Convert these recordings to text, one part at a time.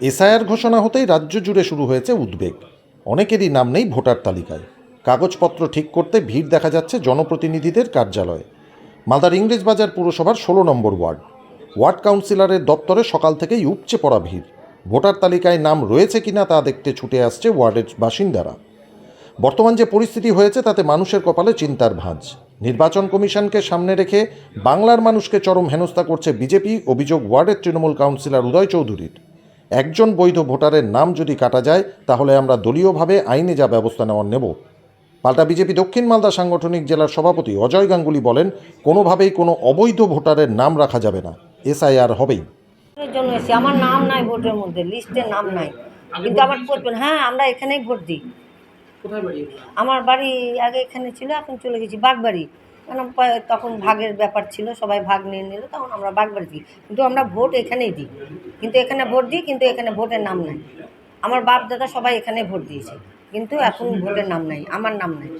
SIR ঘোষণা হতেই রাজ্য জুড়ে শুরু হয়েছে উদ্বেগ। অনেকেরই নাম নেই ভোটার তালিকায়। কাগজপত্র ঠিক করতে ভিড় দেখা যাচ্ছে জনপ্রতিনিধিদের কার্যালয়ে। মালদার ইংরেজবাজার পুরসভার ষোলো নম্বর ওয়ার্ড। ওয়ার্ড কাউন্সিলরের দপ্তরে সকাল থেকেই উপচে পড়া ভিড়। ভোটার তালিকায় নাম রয়েছে কিনা তা দেখতে ছুটে আসছে ওয়ার্ডের বাসিন্দারা। বর্তমান যে পরিস্থিতি হয়েছে তাতে মানুষের কপালে চিন্তার ভাঁজ। নির্বাচন কমিশনকে সামনে রেখে বাংলার মানুষকে চরম হেনস্থা করছে বিজেপি, অভিযোগ ওয়ার্ডের তৃণমূল কাউন্সিলর উদয় চৌধুরীর। একজন বৈধ ভোটারের নাম যদি কাটা যায় তাহলে আমরা দলীয়ভাবে আইনে যা ব্যবস্থা নেওয়ার নেব। পাল্টা বিজেপি দক্ষিণ মালদা সাংগঠনিক জেলার সভাপতি অজয় গাঙ্গুলি বলেন কোনোভাবেই কোনো অবৈধ ভোটারের নাম রাখা যাবে না। এসআইআর হবেই। জন্য এসেছি। আমার নাম নাই ভোটের মধ্যে লিস্টে নাম নাই। কিন্তু আমার করবেন হ্যাঁ আমরা এখানেই ভোট দিই। বাড়ি? আমার বাড়ি আগে এখানে ছিল এখন চলে গেছি বাগবাড়ি। কারণ তখন ভাগের ব্যাপার ছিল, সবাই ভাগ নিয়ে নিল, তখন আমরা বাগবাড়ি দিই। কিন্তু আমরা ভোট এখানেই দিই। কিন্তু এখানে ভোট দিই, কিন্তু এখানে ভোটের নাম নাই। আমার বাপ, দাদা সবাই এখানে ভোট দিয়েছে, কিন্তু এখন ভোটের নাম নাই, আমার নাম নাই।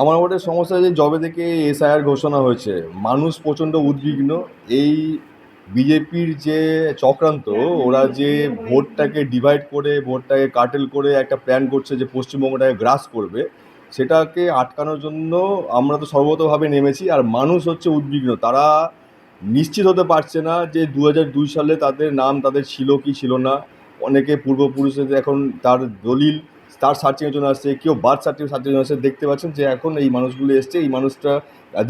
আমার ওটা সমস্যা যে জবে থেকে এসআইআর ঘোষণা হয়েছে, মানুষ প্রচণ্ড উদ্বিগ্ন। এই বিজেপির যে চক্রান্ত, ওরা যে ভোটটাকে ডিভাইড করে, ভোটটাকে কাটেল করে একটা প্ল্যান করছে যে পশ্চিমবঙ্গটাকে গ্রাস করবে সেটাকে আটকানোর জন্য আমরা তো সর্বতভাবে নেমেছি আর মানুষ হচ্ছে উদ্বিগ্ন। তারা নিশ্চিত হতে পারছে না যে দু দুই সালে তাদের নাম তাদের ছিল কি ছিল না। অনেকে পূর্বপুরুষদের এখন তার দলিল, তার সার্চিংয়ের জন্য আসছে, কেউ বার্থ সার্টিফিকেট সার্চিংয়ের জন্য আসছে, দেখতে পাচ্ছেন যে এখন এই মানুষগুলো এসছে, এই মানুষটা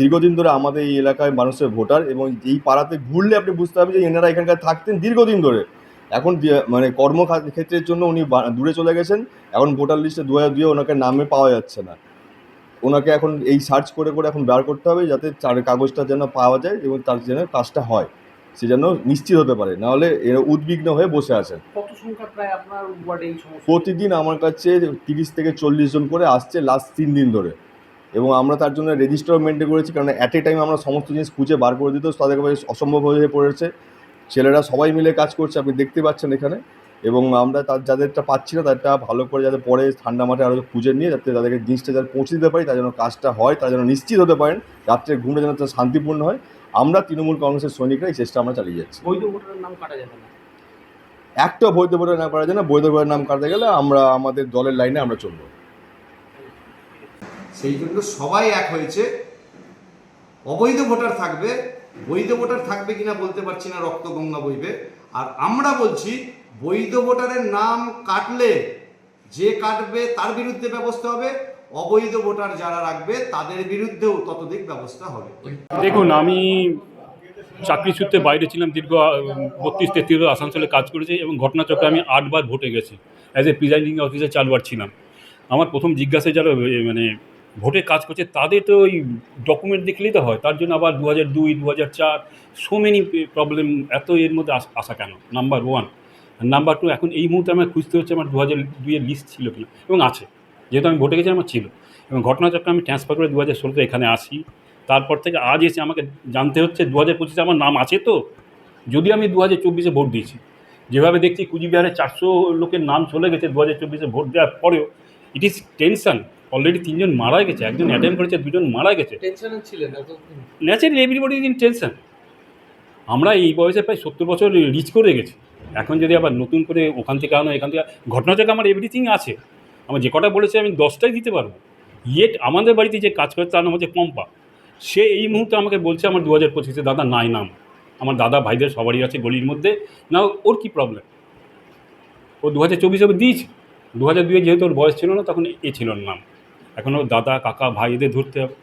দীর্ঘদিন ধরে আমাদের এই এলাকায় মানুষের ভোটার এবং এই পাড়াতে ঘুরলে আপনি বুঝতে পারবেন যে এনারা এখানকার থাকতেন দীর্ঘদিন ধরে। এখন মানে কর্ম ক্ষেত্রের জন্য উনি দূরে চলে গেছেন। এখন ভোটার লিস্টে দু হাজার দুয়ে ওনাকে নামে পাওয়া যাচ্ছে না। ওনাকে এখন এই সার্চ করে করে এখন বার করতে হবে যাতে চার কাগজটা যেন পাওয়া যায় এবং তার যেন কাজটা হয়। সে যেন নিশ্চিত হতে পারে। নাহলে এরা উদ্বিগ্ন হয়ে বসে আছেন। কত সংখ্যা প্রায় আপনার ওয়ার্ডে প্রতিদিন আমার কাছে তিরিশ থেকে চল্লিশ জন করে আসছে লাস্ট তিন দিন ধরে। এবং আমরা তার জন্য রেজিস্টার মেনটেন করেছি। কারণ অ্যাট এ টাইম আমরা সমস্ত জিনিস খুঁজে বার করে দিতে তাদের কাছে অসম্ভব হয়ে পড়েছে। ছেলেরা সবাই মিলে কাজ করছে আপনি দেখতে পাচ্ছেন এখানে। এবং আমরা তার যাদেরটা পাচ্ছি না তাদেরটা ভালো করে যাতে পরে ঠান্ডা মাঠে আরও খুঁজে নিয়ে যাতে তাদেরকে জিনিসটা যাতে পৌঁছে দিতে পারি তার জন্য কাজটা হয় তার জন্য নিশ্চিত হতে পারেন রাত্রে ঘুমটা যেন তার শান্তিপূর্ণ হয়। আমরা তৃণমূল কংগ্রেসের সৈনিকরা এই চেষ্টা আমরা চালিয়ে যাচ্ছি। বৈধ ভোটারের নাম কাটা যাবে না একটা বৈধ ভোটার নাম করা যায় না বৈধ ভোটার নাম কাটতে গেলে আমরা আমাদের দলের লাইনে আমরা চলবো। সেই জন্য সবাই এক হয়েছে অবৈধ ভোটার থাকবে বৈধ ভোটার থাকবে কিনা বলতে পারছি না, রক্ত গঙ্গা বইবে। আর আমরা বলছি, বৈধ ভোটারের নাম কাটলে যে কাটবে তার বিরুদ্ধে ব্যবস্থা হবে, অবৈধ ভোটার যারা রাখবে তাদের বিরুদ্ধেও ততদিক ব্যবস্থা হবে। দেখুন, আমি চাকরি সূত্রে বাইরে ছিলাম, দীর্ঘ বত্রিশ তেত্রিশ আসানসোলে কাজ করেছি এবং ঘটনাচক্রে আমি আটবার ভোটে গেছি। অ্যাজ এ প্রিজাইডিং অফিসার চারবার ছিলাম। আমার প্রথম জিজ্ঞাসা যারা মানে ভোটে কাজ করছে, তাদের তো ওই ডকুমেন্ট দেখলেই তো হয়। তার জন্য আবার দু হাজার দুই দু হাজার চার সো মেনি প্রবলেম এত এর মধ্যে আস- কেন? নাম্বার ওয়ান নাম্বার টু এখন এই মুহূর্তে আমার খুঁজতে হচ্ছে আমার দু হাজার দুইয়ের লিস্ট ছিল কিনা। এবং আছে। যেহেতু আমি ভোটে গেছি, আমার ছিল। এবং ঘটনাচক্রে আমি ট্রান্সফার করে দু হাজার ষোলোতে এখানে আসি। তারপর থেকে আজ এসে আমাকে জানতে হচ্ছে দু হাজার পঁচিশে আমার নাম আছে তো? যদি আমি দু হাজার চব্বিশে ভোট দিয়েছি। যেভাবে দেখছি কুচবিহারে চারশো লোকের নাম চলে গেছে দু হাজার চব্বিশে ভোট দেওয়ার পরেও ইট ইজ টেনশন অলরেডি তিনজন মারা গেছে একজন অ্যাটেম্প করেছে দুজন মারা গেছে। টেনশনে ছিলেন এতদিন ন্যাচারালি এভরিবডি ইন টেনশন আমরা এই বয়সে প্রায় সত্তর বছর রিচ করে গেছি। এখন যদি আবার নতুন করে ওখান থেকে আনো এখান থেকে ঘটনাচক্রে আমার এভরিথিং আছে। আমার যে কটা বলেছে আমি দশটাই দিতে পারব। ইয়েট আমাদের বাড়িতে যে কাজ করে তার নাম হচ্ছে পম্পা। সে এই মুহূর্তে আমাকে বলছে আমার দু হাজার পঁচিশে দাদা নাই নাম। আমার দাদা ভাইদের সবারই আছে গলির মধ্যে। না ওর কী প্রবলেম ও দু হাজার চব্বিশে দিয়েছে। দু হাজার দুয়ে যেহেতু ওর বয়স ছিল না তখন এ ছিল নাম। এখন ওর দাদা কাকা ভাইদের ধরতে হবে